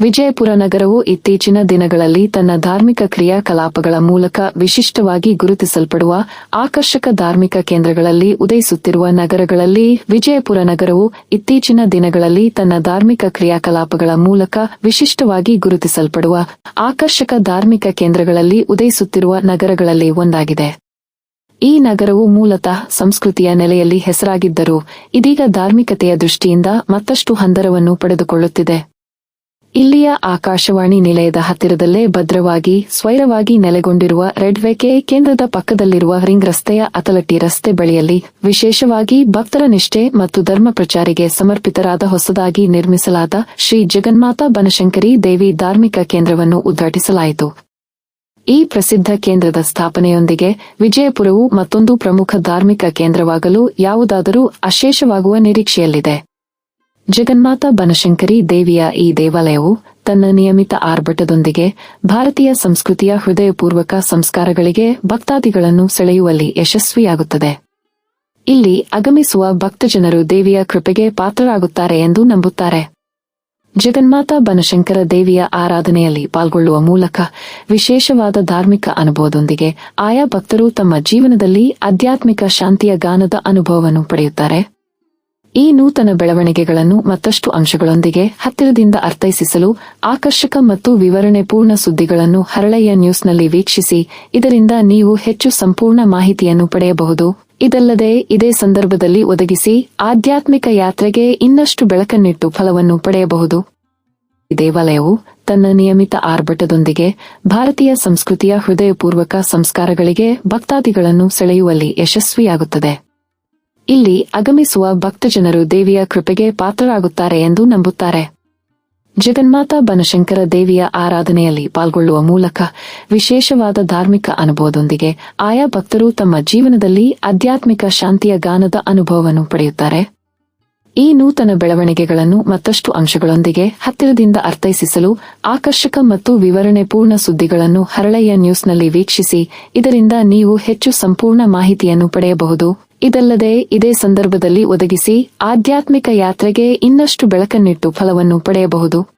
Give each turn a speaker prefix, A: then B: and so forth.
A: ವಿಜಯಪುರ ನಗರವು ಇತ್ತೀಚಿನ ದಿನಗಳಲ್ಲಿ ತನ್ನ ಧಾರ್ಮಿಕ ಕ್ರಿಯಾಕಲಾಪಗಳ ಮೂಲಕ ವಿಶಿಷ್ಟವಾಗಿ ಗುರುತಿಸಲ್ಪಡುವ ಆಕರ್ಷಕ ಧಾರ್ಮಿಕ ಕೇಂದ್ರಗಳಲ್ಲಿ ಉದಯಿಸುತ್ತಿರುವ ನಗರಗಳಲ್ಲಿ ವಿಜಯಪುರ ನಗರವು ಇತ್ತೀಚಿನ ದಿನಗಳಲ್ಲಿ ತನ್ನ ಧಾರ್ಮಿಕ ಕ್ರಿಯಾಕಲಾಪಗಳ ಮೂಲಕ ವಿಶಿಷ್ಟವಾಗಿ ಗುರುತಿಸಲ್ಪಡುವ ಆಕರ್ಷಕ ಧಾರ್ಮಿಕ ಕೇಂದ್ರಗಳಲ್ಲಿ ಉದಯಿಸುತ್ತಿರುವ ನಗರಗಳಲ್ಲಿ ಒಂದಾಗಿದೆ. ಈ ನಗರವು ಮೂಲತಃ ಸಂಸ್ಕೃತಿಯ ನೆಲೆಯಲ್ಲಿ ಹೆಸರಾಗಿದ್ದರೂ ಇದೀಗ ಧಾರ್ಮಿಕತೆಯ ದೃಷ್ಟಿಯಿಂದ ಮತ್ತಷ್ಟು ಹಂದರವನ್ನು ಪಡೆದುಕೊಳ್ಳುತ್ತಿದೆ. ಇಲ್ಲಿಯ ಆಕಾಶವಾಣಿ ನಿಲಯದ ಹತ್ತಿರದಲ್ಲೇ ಭದ್ರವಾಗಿ, ಸ್ವೈರವಾಗಿ ನೆಲೆಗೊಂಡಿರುವ ರೆಡ್ವೆಕೆ ಕೇಂದ್ರದ ಪಕ್ಕದಲ್ಲಿರುವ ರಿಂಗ್ ರಸ್ತೆಯ ಅತಲಟ್ಟಿ ರಸ್ತೆ ಬಳಿಯಲ್ಲಿ ವಿಶೇಷವಾಗಿ ಭಕ್ತರ ನಿಷ್ಠೆ ಮತ್ತು ಧರ್ಮ ಪ್ರಚಾರಿಗೆ ಸಮರ್ಪಿತರಾದ ಹೊಸದಾಗಿ ನಿರ್ಮಿಸಲಾದ ಶ್ರೀ ಜಗನ್ಮಾತಾ ಬನಶಂಕರಿ ದೇವಿ ಧಾರ್ಮಿಕ ಕೇಂದ್ರವನ್ನು ಉದ್ಘಾಟಿಸಲಾಯಿತು. ಈ ಪ್ರಸಿದ್ಧ ಕೇಂದ್ರದ ಸ್ಥಾಪನೆಯೊಂದಿಗೆ ವಿಜಯಪುರವು ಮತ್ತೊಂದು ಪ್ರಮುಖ ಧಾರ್ಮಿಕ ಕೇಂದ್ರವಾಗಲು ಯಾವುದಾದರೂ ಅಶೇಷವಾಗುವ ನಿರೀಕ್ಷೆಯಲ್ಲಿದೆ. ಜಗನ್ಮಾತಾ ಬನಶಂಕರಿ ದೇವಿಯ ಈ ದೇವಾಲಯವು ತನ್ನ ನಿಯಮಿತ ಆರ್ಭಟದೊಂದಿಗೆ ಭಾರತೀಯ ಸಂಸ್ಕೃತಿಯ ಹೃದಯಪೂರ್ವಕ ಸಂಸ್ಕಾರಗಳಿಗೆ ಭಕ್ತಾದಿಗಳನ್ನು ಸೆಳೆಯುವಲ್ಲಿ ಯಶಸ್ವಿಯಾಗುತ್ತದೆ. ಇಲ್ಲಿ ಆಗಮಿಸುವ ಭಕ್ತಜನರು ದೇವಿಯ ಕೃಪೆಗೆ ಪಾತ್ರರಾಗುತ್ತಾರೆ ಎಂದು ನಂಬುತ್ತಾರೆ. ಜಗನ್ಮಾತಾ ಬನಶಂಕರ ದೇವಿಯ ಆರಾಧನೆಯಲ್ಲಿ ಪಾಲ್ಗೊಳ್ಳುವ ಮೂಲಕ ವಿಶೇಷವಾದ ಧಾರ್ಮಿಕ ಅನುಭವದೊಂದಿಗೆ ಆಯಾ ಭಕ್ತರು ತಮ್ಮ ಜೀವನದಲ್ಲಿ ಆಧ್ಯಾತ್ಮಿಕ ಶಾಂತಿಯ ಗಾನದ ಅನುಭವವನ್ನು ಪಡೆಯುತ್ತಾರೆ. ಈ ನೂತನ ಬೆಳವಣಿಗೆಗಳನ್ನು ಮತ್ತಷ್ಟು ಅಂಶಗಳೊಂದಿಗೆ ಹತ್ತಿರದಿಂದ ಅರ್ಥೈಸಿಸಲು ಆಕರ್ಷಕ ಮತ್ತು ವಿವರಣೆಪೂರ್ಣ ಸುದ್ದಿಗಳನ್ನು ಹರಳೆಯ ನ್ಯೂಸ್ನಲ್ಲಿ ವೀಕ್ಷಿಸಿ, ಇದರಿಂದ ನೀವು ಹೆಚ್ಚು ಸಂಪೂರ್ಣ ಮಾಹಿತಿಯನ್ನು ಪಡೆಯಬಹುದು. ಇದಲ್ಲದೆ, ಇದೇ ಸಂದರ್ಭದಲ್ಲಿ ಒದಗಿಸಿ ಆಧ್ಯಾತ್ಮಿಕ ಯಾತ್ರೆಗೆ ಇನ್ನಷ್ಟು ಬೆಳಕನ್ನಿಟ್ಟು ಫಲವನ್ನು ಪಡೆಯಬಹುದು. ದೇವಾಲಯವು ತನ್ನ ನಿಯಮಿತ ಆರ್ಭಟದೊಂದಿಗೆ ಭಾರತೀಯ ಸಂಸ್ಕೃತಿಯ ಹೃದಯಪೂರ್ವಕ ಸಂಸ್ಕಾರಗಳಿಗೆ ಭಕ್ತಾದಿಗಳನ್ನು ಸೆಳೆಯುವಲ್ಲಿ ಯಶಸ್ವಿಯಾಗುತ್ತದೆ. ಇಲ್ಲಿ ಆಗಮಿಸುವ ಭಕ್ತಜನರು ದೇವಿಯ ಕೃಪೆಗೆ ಪಾತ್ರರಾಗುತ್ತಾರೆ ಎಂದು ನಂಬುತ್ತಾರೆ. ಜಗನ್ಮಾತಾ ಬನಶಂಕರ ದೇವಿಯ ಆರಾಧನೆಯಲ್ಲಿ ಪಾಲ್ಗೊಳ್ಳುವ ಮೂಲಕ ವಿಶೇಷವಾದ ಧಾರ್ಮಿಕ ಅನುಭವದೊಂದಿಗೆ ಆಯಾ ಭಕ್ತರು ತಮ್ಮ ಜೀವನದಲ್ಲಿ ಆಧ್ಯಾತ್ಮಿಕ ಶಾಂತಿಯ ಗಾನದ ಅನುಭವವನ್ನು ಪಡೆಯುತ್ತಾರೆ. ಈ ನೂತನ ಬೆಳವಣಿಗೆಗಳನ್ನು ಮತ್ತಷ್ಟು ಅಂಶಗಳೊಂದಿಗೆ ಹತ್ತಿರದಿಂದ ಅರ್ಥೈಸಿಸಲು ಆಕರ್ಷಕ ಮತ್ತು ವಿವರಣೆಪೂರ್ಣ ಸುದ್ದಿಗಳನ್ನು ಹರಳೆಯ ನ್ಯೂಸ್ನಲ್ಲಿ ವೀಕ್ಷಿಸಿ, ಇದರಿಂದ ನೀವು ಹೆಚ್ಚು ಸಂಪೂರ್ಣ ಮಾಹಿತಿಯನ್ನು ಪಡೆಯಬಹುದು. ಇದಲ್ಲದೆ ಇದೇ ಸಂದರ್ಭದಲ್ಲಿ ಒದಗಿಸಿ ಆಧ್ಯಾತ್ಮಿಕ ಯಾತ್ರೆಗೆ ಇನ್ನಷ್ಟು ಬೆಳಕನ್ನಿಟ್ಟು ಫಲವನ್ನು ಪಡೆಯಬಹುದು.